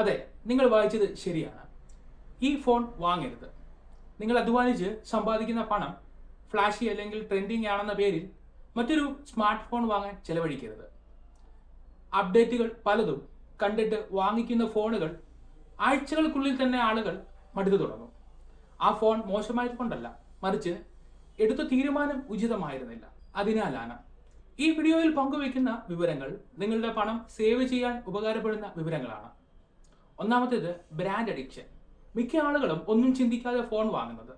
അതെ നിങ്ങൾ വായിച്ചത് ശരിയാണ്. ഈ ഫോൺ വാങ്ങരുത്. നിങ്ങൾ അധ്വാനിച്ച് സമ്പാദിക്കുന്ന പണം ഫ്ലാഷി അല്ലെങ്കിൽ ട്രെൻഡിങ് ആണെന്ന പേരിൽ മറ്റൊരു സ്മാർട്ട് ഫോൺ വാങ്ങാൻ ചെലവഴിക്കരുത്. അപ്ഡേറ്റുകൾ പലതും കണ്ടിട്ട് വാങ്ങിക്കുന്ന ഫോണുകൾ ആഴ്ചകൾക്കുള്ളിൽ തന്നെ ആളുകൾ മടുത്തു തുടങ്ങും. ആ ഫോൺ മോശമായത് കൊണ്ടല്ല മറിച്ച് എടുത്ത തീരുമാനം ഉചിതമായിരുന്നില്ല. അതിനാലാണ് ഈ വീഡിയോയിൽ പങ്കുവയ്ക്കുന്ന വിവരങ്ങൾ നിങ്ങളുടെ പണം സേവ് ചെയ്യാൻ ഉപകാരപ്പെടുന്ന വിവരങ്ങളാണ്. ഒന്നാമത്തേത് ബ്രാൻഡ് അഡിക്ഷൻ മിക്ക ആളുകളും ഒന്നും ചിന്തിക്കാതെ ഫോൺ വാങ്ങുന്നത്.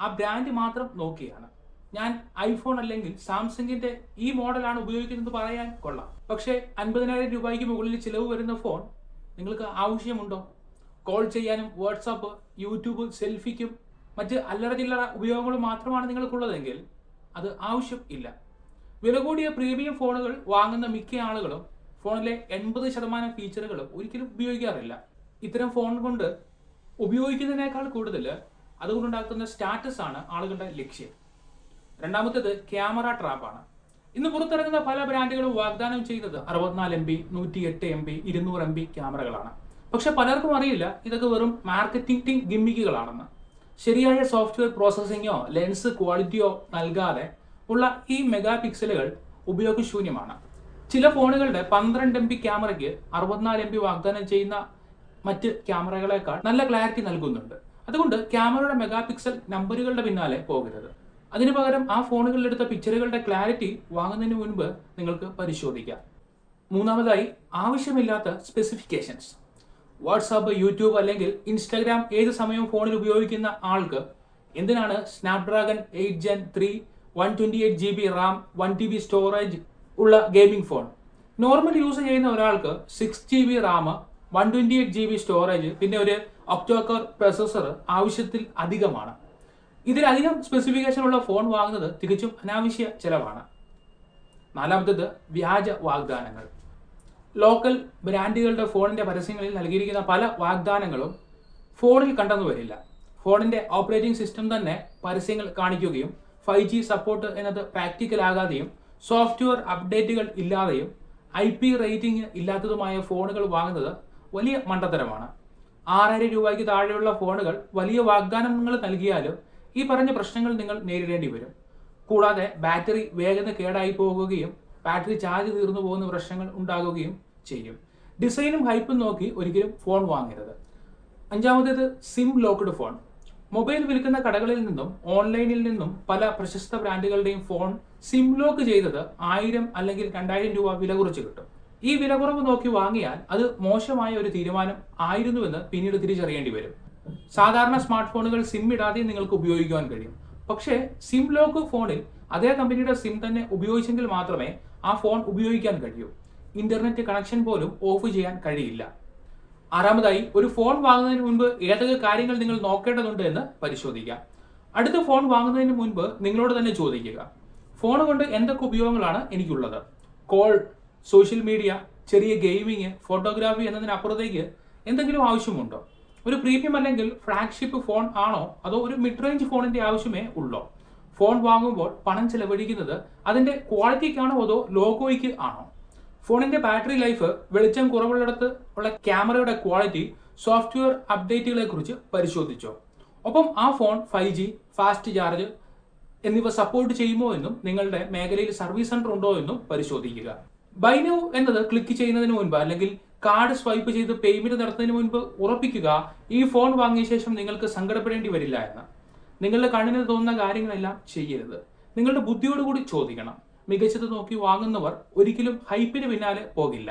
ആ ബ്രാൻഡ് മാത്രം നോക്കിയാണ്. ഞാൻ ഐഫോൺ അല്ലെങ്കിൽ സാംസങ്ങിന്റെ ഈ മോഡലാണ് ഉപയോഗിക്കുന്നത് പറയാൻ കൊള്ളാം. പക്ഷേ അൻപതിനായിരം രൂപയ്ക്ക് മുകളിൽ ചിലവ് വരുന്ന ഫോൺ നിങ്ങൾക്ക് ആവശ്യമുണ്ടോ? കോൾ ചെയ്യാനും വാട്സാപ്പ് യൂട്യൂബ് സെൽഫിക്കും മറ്റ് അല്ലറ ചില്ലറ ഉപയോഗങ്ങളും മാത്രമാണ് നിങ്ങൾക്കുള്ളതെങ്കിൽ അത് ആവശ്യം ഇല്ല. വില കൂടിയ പ്രീമിയം ഫോണുകൾ വാങ്ങുന്ന മിക്ക ആളുകളും ഫോണിലെ എൺപത് ശതമാനം ഫീച്ചറുകളും ഒരിക്കലും ഉപയോഗിക്കാറില്ല. ഇത്തരം ഫോൺ കൊണ്ട് ഉപയോഗിക്കുന്നതിനേക്കാൾ കൂടുതൽ അതുകൊണ്ടുണ്ടാക്കുന്ന സ്റ്റാറ്റസ് ആണ് ആളുകളുടെ ലക്ഷ്യം. രണ്ടാമത്തേത് ക്യാമറ ട്രാപ്പാണ് ഇന്ന് പുറത്തിറങ്ങുന്ന പല ബ്രാൻഡുകളും വാഗ്ദാനം ചെയ്യുന്നത് അറുപത്തിനാല് എം ബി നൂറ്റി എട്ട് എം ബി ഇരുന്നൂറ് എം ബി ക്യാമറകളാണ്. പക്ഷെ പലർക്കും അറിയില്ല ഇതൊക്കെ വെറും മാർക്കറ്റിംഗ് ഗിമ്മിക്കുകളാണെന്ന്. ശരിയായ സോഫ്റ്റ്വെയർ പ്രോസസ്സിങ്ങോ ലെൻസ് ക്വാളിറ്റിയോ നൽകാതെ ഉള്ള ഈ മെഗാ പിക്സലുകൾ ഉപയോഗശൂന്യമാണ്. ചില ഫോണുകളുടെ പന്ത്രണ്ട് എം ബി ക്യാമറയ്ക്ക് അറുപത്തിനാല് എം ബി വാഗ്ദാനം ചെയ്യുന്ന മറ്റ് ക്യാമറകളെക്കാൾ നല്ല ക്ലാരിറ്റി നൽകുന്നുണ്ട്. അതുകൊണ്ട് ക്യാമറയുടെ മെഗാ പിക്സൽ നമ്പറുകളുടെ പിന്നാലെ പോകരുത്. അതിനു പകരം ആ ഫോണുകളിൽ എടുത്ത പിക്ചറുകളുടെ ക്ലാരിറ്റി വാങ്ങുന്നതിന് മുൻപ് നിങ്ങൾക്ക് പരിശോധിക്കാം. മൂന്നാമതായി ആവശ്യമില്ലാത്ത സ്പെസിഫിക്കേഷൻസ് വാട്സാപ്പ് യൂട്യൂബ് അല്ലെങ്കിൽ ഇൻസ്റ്റാഗ്രാം ഏത് സമയവും ഫോണിൽ ഉപയോഗിക്കുന്ന ആൾക്ക് എന്തിനാണ് Snapdragon eight gen three one twenty eight G B RAM one T B storage ഉള്ള ഗെയിമിംഗ് ഫോൺ നോർമൽ യൂസ് ചെയ്യുന്ന ഒരാൾക്ക് six G B RAM one twenty eight G B storage പിന്നെ ഒരു ഒക്ടോക്കർ പ്രൊസസ്സർ ആവശ്യത്തിൽ അധികമാണ്. ഇതിലധികം സ്പെസിഫിക്കേഷൻ ഉള്ള ഫോൺ വാങ്ങുന്നത് തികച്ചും അനാവശ്യ ചെലവാണ്. നാലാമത്തേത് വ്യാജ വാഗ്ദാനങ്ങൾ. ലോക്കൽ ബ്രാൻഡുകളുടെ ഫോണിന്റെ പരസ്യങ്ങളിൽ നൽകിയിരിക്കുന്ന പല വാഗ്ദാനങ്ങളും ഫോണിൽ കണ്ടെന്നു വരില്ല. ഫോണിന്റെ ഓപ്പറേറ്റിംഗ് സിസ്റ്റം തന്നെ പരസ്യങ്ങൾ കാണിക്കുകയും ഫൈവ് ജി സപ്പോർട്ട് എന്നത് പ്രാക്ടിക്കൽ ആകാതെയും സോഫ്റ്റ്വെയർ അപ്ഡേറ്റുകൾ ഇല്ലാതെയും ഐ പി റേറ്റിംഗ് ഇല്ലാത്തതുമായ ഫോണുകൾ വാങ്ങുന്നത് വലിയ മണ്ടത്തരമാണ്. ആറായിരം രൂപയ്ക്ക് താഴെയുള്ള ഫോണുകൾ വലിയ വാഗ്ദാനങ്ങൾ നൽകിയാലും ഈ പറഞ്ഞ പ്രശ്നങ്ങൾ നിങ്ങൾ നേരിടേണ്ടി വരും. കൂടാതെ ബാറ്ററി വേഗത കേടായി പോകുകയും ബാറ്ററി ചാർജ് തീർന്നു പോകുന്ന പ്രശ്നങ്ങൾ ഉണ്ടാകുകയും ചെയ്യും. ഡിസൈനും ഹൈപ്പും നോക്കി ഒരിക്കലും ഫോൺ വാങ്ങരുത്. അഞ്ചാമത്തേത് സിം ലോക്ക്ഡ് ഫോൺ. മൊബൈൽ വിൽക്കുന്ന കടകളിൽ നിന്നും ഓൺലൈനിൽ നിന്നും പല പ്രശസ്ത ബ്രാൻഡുകളുടെയും ഫോൺ സിം ലോക്ക് ചെയ്തത് ആയിരം അല്ലെങ്കിൽ രണ്ടായിരം രൂപ വില കുറച്ച് കിട്ടും. ഈ വില കുറവ് നോക്കി വാങ്ങിയാൽ അത് മോശമായ ഒരു തീരുമാനം ആയിരുന്നുവെന്ന് പിന്നീട് തിരിച്ചറിയേണ്ടി വരും. സാധാരണ സ്മാർട്ട് ഫോണുകൾ സിം ഇടാതെ നിങ്ങൾക്ക് ഉപയോഗിക്കുവാൻ കഴിയും. പക്ഷേ സിം ലോക്ക് ഫോണിൽ അതേ കമ്പനിയുടെ സിം തന്നെ ഉപയോഗിച്ചെങ്കിൽ മാത്രമേ ആ ഫോൺ ഉപയോഗിക്കാൻ കഴിയൂ. ഇന്റർനെറ്റ് കണക്ഷൻ പോലും ഓഫ് ചെയ്യാൻ കഴിയില്ല. ആറാമതായി ഒരു ഫോൺ വാങ്ങുന്നതിന് മുൻപ് ഏതൊക്കെ കാര്യങ്ങൾ നിങ്ങൾ നോക്കേണ്ടതുണ്ട് എന്ന് പരിശോധിക്കാം. അടുത്ത ഫോൺ വാങ്ങുന്നതിന് മുൻപ് നിങ്ങളോട് തന്നെ ചോദിക്കുക. ഫോൺ കൊണ്ട് എന്തൊക്കെ ഉപയോഗങ്ങളാണ് എനിക്കുള്ളത്? കോൾ സോഷ്യൽ മീഡിയ ചെറിയ ഗെയിമിങ് ഫോട്ടോഗ്രാഫി എന്നതിനപ്പുറത്തേക്ക് എന്തെങ്കിലും ആവശ്യമുണ്ടോ? ഒരു പ്രീമിയം അല്ലെങ്കിൽ ഫ്ലാഗ്ഷിപ്പ് ഫോൺ ആണോ? അതോ ഒരു മിഡ് റേഞ്ച് ഫോണിന്റെ ആവശ്യമേ ഉള്ളോ? ഫോൺ വാങ്ങുമ്പോൾ പണം ചെലവഴിക്കുന്നത് അതിന്റെ ക്വാളിറ്റിക്കാണോ അതോ ലോഗോയ്ക്ക് ആണോ? ഫോണിന്റെ ബാറ്ററി ലൈഫ് വെളിച്ചം കുറവുള്ളിടത്ത് ഉള്ള ക്യാമറയുടെ ക്വാളിറ്റി സോഫ്റ്റ്വെയർ അപ്ഡേറ്റുകളെ കുറിച്ച് പരിശോധിച്ചോ? ഒപ്പം ആ phone five G fast charge എന്നിവ സപ്പോർട്ട് ചെയ്യുമോ എന്നും നിങ്ങളുടെ മേഖലയിൽ സർവീസ് സെന്റർ ഉണ്ടോ എന്നും പരിശോധിക്കുക. ബൈ നൗ എന്നത് ക്ലിക്ക് ചെയ്യുന്നതിന് മുൻപ് അല്ലെങ്കിൽ കാർഡ് സ്വൈപ്പ് ചെയ്ത് പേയ്മെന്റ് നടത്തുന്നതിന് മുൻപ് ഉറപ്പിക്കുക ഈ ഫോൺ വാങ്ങിയ ശേഷം നിങ്ങൾക്ക് സങ്കടപ്പെടേണ്ടി വരില്ല എന്ന്. നിങ്ങളുടെ കണ്ണിന് തോന്നുന്ന കാര്യങ്ങളെല്ലാം ചെയ്യരുത്. നിങ്ങളുടെ ബുദ്ധിയോടുകൂടി ചോദിക്കണം. മികച്ചത് നോക്കി വാങ്ങുന്നവർ ഒരിക്കലും ഹൈപ്പിന് പിന്നാലെ പോകില്ല.